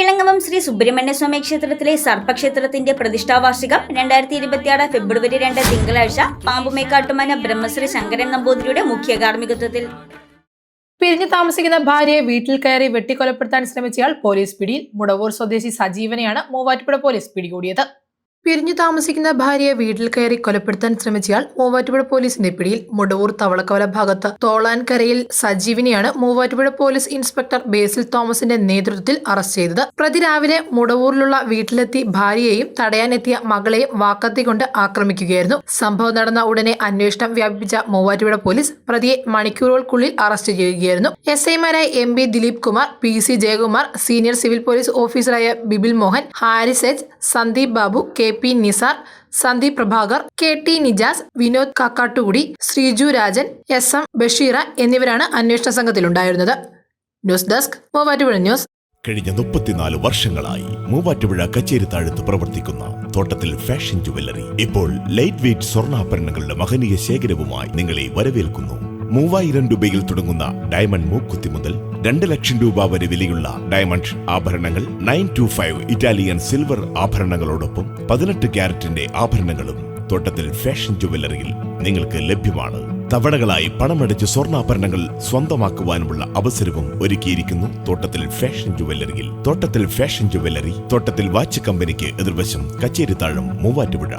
ഇളങ്ങവം ശ്രീ സുബ്രഹ്മണ്യ സ്വാമി ക്ഷേത്രത്തിലെ സർപ്പക്ഷേത്രത്തിന്റെ പ്രതിഷ്ഠാവാർഷികം രണ്ടായിരത്തി ഇരുപത്തിയാറ് ഫെബ്രുവരി രണ്ട് തിങ്കളാഴ്ച പാമ്പുമേക്കാട്ടുമന ബ്രഹ്മശ്രീ ശങ്കരൻ നമ്പൂതിരിയുടെ മുഖ്യ കാർമ്മികത്വത്തിൽ. പിരിഞ്ഞു താമസിക്കുന്ന ഭാര്യയെ വീട്ടിൽ കയറി വെട്ടിക്കൊലപ്പെടുത്താൻ ശ്രമിച്ചയാൾ പോലീസ് പിടിയിൽ. മുടവൂർ സ്വദേശി സജീവനെയാണ് മൂവാറ്റുപുഴ പോലീസ് പിടികൂടിയത്. പിരിഞ്ഞു താമസിക്കുന്ന ഭാര്യയെ വീട്ടിൽ കയറി കൊലപ്പെടുത്താൻ ശ്രമിച്ചയാൾ മൂവാറ്റുപുഴ പോലീസിന്റെ പിടിയിൽ മുടവൂർ തവളക്കവല ഭാഗത്ത് തോളാൻകരയിൽ സജീവിനെയാണ് മൂവാറ്റുപുഴ പോലീസ് ഇൻസ്പെക്ടർ ബേസിൽ തോമസിന്റെ നേതൃത്വത്തിൽ അറസ്റ്റ് ചെയ്തത്. പ്രതി രാവിലെ മുടവൂരിലുള്ള വീട്ടിലെത്തി ഭാര്യയെയും തടയാനെത്തിയ മകളെയും വാക്കത്തി കൊണ്ട് ആക്രമിക്കുകയായിരുന്നു. സംഭവം നടന്ന ഉടനെ അന്വേഷണം വ്യാപിപ്പിച്ച മൂവാറ്റുപുഴ പോലീസ് പ്രതിയെ മണിക്കൂറുകൾക്കുള്ളിൽ അറസ്റ്റ് ചെയ്യുകയായിരുന്നു. എസ് ഐമാരായ M B Dileep Kumar P C Jayakumar senior civil police ഓഫീസറായ Bibil Mohan Haris H Sandeep Babu K P Nisar Sandeep Prabhakar K T Nijas Vinod Kakkattukudi Sreeju Rajan S M Basheera എന്നിവരാണ് അന്വേഷണ സംഘത്തിലുണ്ടായിരുന്നത്. News desk Muvattupuzha news. കഴിഞ്ഞ മുപ്പത്തിനാല് വർഷങ്ങളായി മൂവാറ്റുപുഴ കച്ചേരിത്താഴത്ത് പ്രവർത്തിക്കുന്ന Thottathil fashion jewellery. ഇപ്പോൾ light weight സ്വർണാഭരണങ്ങളുടെ മഹനീയ ശേഖരവുമായി നിങ്ങളെ വരവേൽക്കുന്നു. മൂവായിരം രൂപയിൽ തുടങ്ങുന്ന ഡയമണ്ട് മൂക്കുത്തി മുതൽ രണ്ട് ലക്ഷം രൂപ വരെ വിലയുള്ള ഡയമണ്ട് ആഭരണങ്ങൾ nine two five Italian silver ആഭരണങ്ങളോടൊപ്പം പതിനെട്ട് ക്യാരറ്റിന്റെ ആഭരണങ്ങളും തോട്ടത്തിൽ ഫാഷൻ ജുവല്ലറിയിൽ നിങ്ങൾക്ക് ലഭ്യമാണ്. തവണകളായി പണമടച്ച് സ്വർണാഭരണങ്ങൾ സ്വന്തമാക്കുവാനുമുള്ള അവസരവും ഒരുക്കിയിരിക്കുന്നു തോട്ടത്തിൽ ഫാഷൻ ജുവല്ലറിയിൽ. തോട്ടത്തിൽ ഫാഷൻ ജുവല്ലറി തോട്ടത്തിൽ വാച്ച് കമ്പനിക്ക് എതിർവശം കച്ചേരിത്താഴം മൂവാറ്റുപുഴ.